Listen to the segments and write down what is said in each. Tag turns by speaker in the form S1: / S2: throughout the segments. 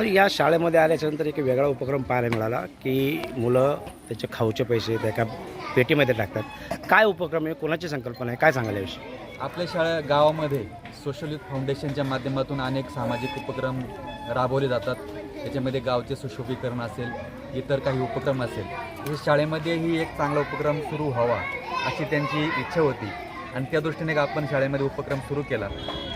S1: तर या शाळेमध्ये आल्याच्यानंतर एक वेगळा उपक्रम पाहायला मिळाला की मुलं त्याचे खाऊचे पैसे त्या एका पेटीमध्ये टाकतात. काय उपक्रम आहे? कोणाची संकल्पना आहे? काय सांगायला याविषयी?
S2: आपल्या शाळा गावामध्ये सोशल युथ फाउंडेशनच्या माध्यमातून अनेक सामाजिक उपक्रम राबवले जातात. त्याच्यामध्ये गावचे सुशोभीकरण असेल इतर काही उपक्रम असेल. तसेच शाळेमध्ये ही एक चांगला उपक्रम सुरू व्हावा अशी त्यांची इच्छा होती. आणि त्या दृष्टीने आपण शाळेमध्ये उपक्रम सुरू केला.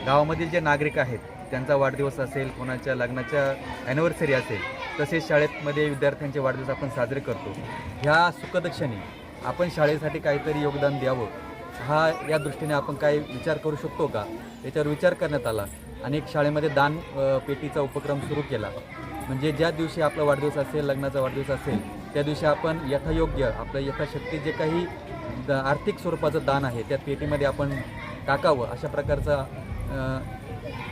S2: गावामधील जे नागरिक आहेत त्यांचा वाढदिवस असेल कोणाच्या लग्नाच्या ॲनिव्हर्सरी असेल तसेच शाळेमध्ये विद्यार्थ्यांचे वाढदिवस आपण साजरे करतो. ह्या सुखदक्षणी आपण शाळेसाठी काहीतरी योगदान द्यावं हा या दृष्टीने आपण काही विचार करू शकतो का? याच्यावर विचार करण्यात आला आणि एक शाळेमध्ये दान पेटीचा उपक्रम सुरू केला. म्हणजे ज्या दिवशी आपला वाढदिवस असेल लग्नाचा वाढदिवस असेल त्या दिवशी आपण यथायोग्य आपलं यथाशक्ती जे काही द आर्थिक स्वरूपाचं दान आहे त्या पेटीमध्ये आपण टाकावं अशा प्रकारचा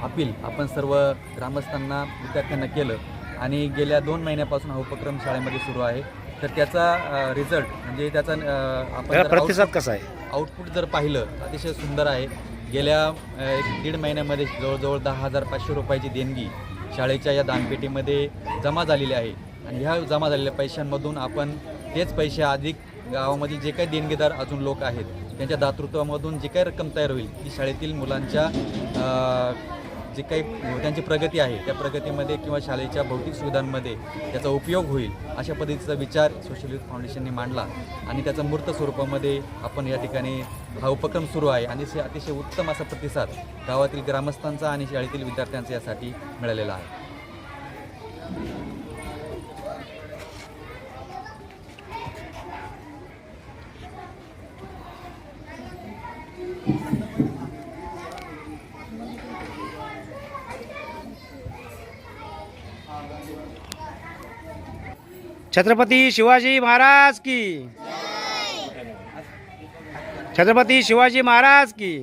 S2: अपील आपण सर्व ग्रामस्थांना विद्यार्थ्यांना केलं आणि गेल्या दोन महिन्यापासून हा उपक्रम शाळेमध्ये सुरू आहे. तर त्याचा रिझल्ट म्हणजे त्याचा आपण
S1: प्रतिसाद कसा आहे?
S2: आउटपुट जर पाहिलं अतिशय सुंदर आहे. गेल्या एक दीड महिन्यामध्ये जवळजवळ दहा हजार पाचशे रुपयाची देणगी शाळेच्या या दानपेटीमध्ये जमा झालेली आहे. आणि ह्या जमा झालेल्या पैशांमधून आपण तेच पैसे अधिक गावामधील जे काही देणगीदार अजून लोक आहेत त्यांच्या दातृत्वामधून जी काही रक्कम तयार होईल ती शाळेतील मुलांच्या जे काही त्यांची प्रगती आहे त्या प्रगतीमध्ये किंवा शाळेच्या भौतिक सुविधांमध्ये त्याचा उपयोग होईल अशा पद्धतीचा विचार सोशल युथ फाउंडेशनने मांडला. आणि त्याचा मूर्त स्वरूपामध्ये आपण या ठिकाणी हा उपक्रम सुरू आहे आणि से अतिशय उत्तम असा प्रतिसाद गावातील ग्रामस्थांचा आणि शाळेतील विद्यार्थ्यांचा यासाठी मिळालेला आहे.
S1: छत्रपती शिवाजी महाराज की। छत्रपती शिवाजी महाराज की।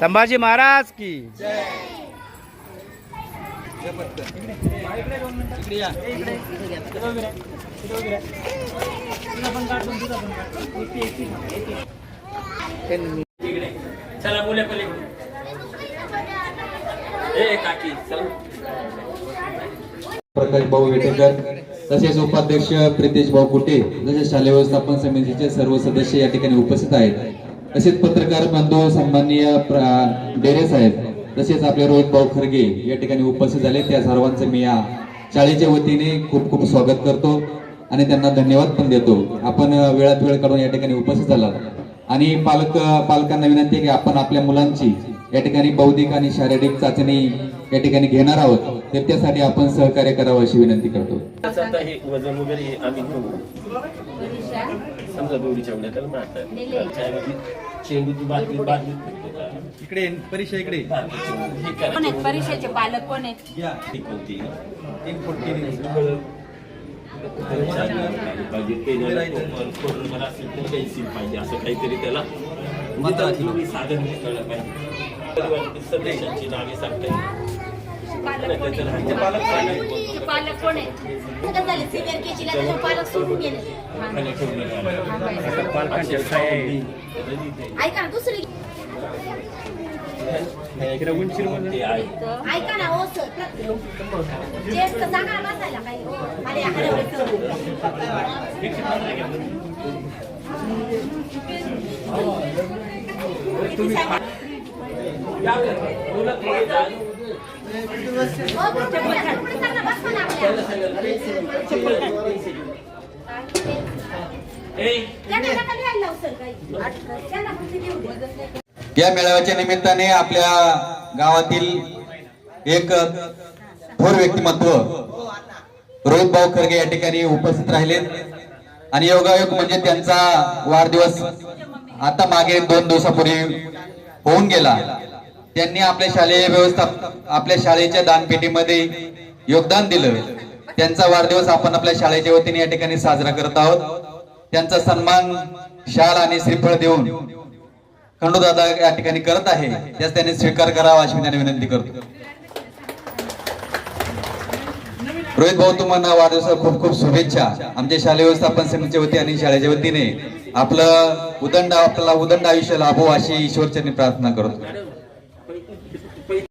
S1: संभाजी महाराज की।
S3: चला बोला पलीकडे ए काकी चला.
S4: प्रकाश भाऊ विटेकर तसेच उपाध्यक्ष प्रितेश भाऊ कुटे तसेच शालेय व्यवस्थापन समितीचे सर्व सदस्य या ठिकाणी उपस्थित आहेत. तसेच पत्रकार बंधू सन्माननीय डेरे साहेब तसेच आपले रोहित भाऊ खरगे या ठिकाणी उपस्थित झाले. त्या सर्वांचं मी या शाळेच्या वतीने खूप खूप स्वागत करतो आणि त्यांना धन्यवाद पण देतो. आपण वेळात वेळ काढून या ठिकाणी उपस्थित झाला आणि पालक पालकांना विनंती आहे की आपण आपल्या मुलांची या ठिकाणी बौद्धिक आणि शारीरिक चाचणी या ठिकाणी घेणार आहोत तर त्यासाठी आपण सहकार्य करावं अशी विनंती करतो.
S3: हे वजन वगैरे आम्ही घेऊ. समजा दोरीच्या
S2: इकडे परीक्षा इकडे
S5: कोण
S3: करायचं
S5: आहेत? परीक्षेचे पालक कोण आहेत?
S3: कोणती
S2: तीन.
S3: पाहिजे असं काहीतरी त्याला. साधन कळलं पाहिजे. सदस्यांची नावे सांगता.
S5: पालक कोण
S3: येईल
S2: पालक
S5: सोडून गेले. ऐका ना दुसरी. ऐका ना हो सर. जेष्ठ सांगा ना बसायला काही. अरे अरे
S4: या मेळाव्याच्या निमित्ताने आपल्या गावातील एक थोर व्यक्तिमत्व रोहित भाऊ खरगे या ठिकाणी उपस्थित राहिले आणि योगायोग म्हणजे त्यांचा वाढदिवस आता मागे दोन दिवसापूर्वी होऊन गेला. त्यांनी आपल्या शालेय व्यवस्था आपल्या शाळेच्या दानपेटीमध्ये योगदान दिलं. त्यांचा वाढदिवस आपण आपल्या शाळेच्या वतीने या ठिकाणी साजरा करत आहोत. त्यांचा सन्मान शाल आणि श्रीफळ देऊन खंडूदादा या ठिकाणी करत आहे. त्यास त्यांनी स्वीकार करावा अशी मी विनंती करतो. रोहित भाऊ तुम्हाला वाढदिवसाला खूप खूप शुभेच्छा. आमच्या शालेय व्यवस्थापन समितीच्या वतीने आणि शाळेच्या वतीने आपलं उदंड आपल्याला उदंड आयुष्य लाभो अशी ईश्वरचरणी प्रार्थना करतो.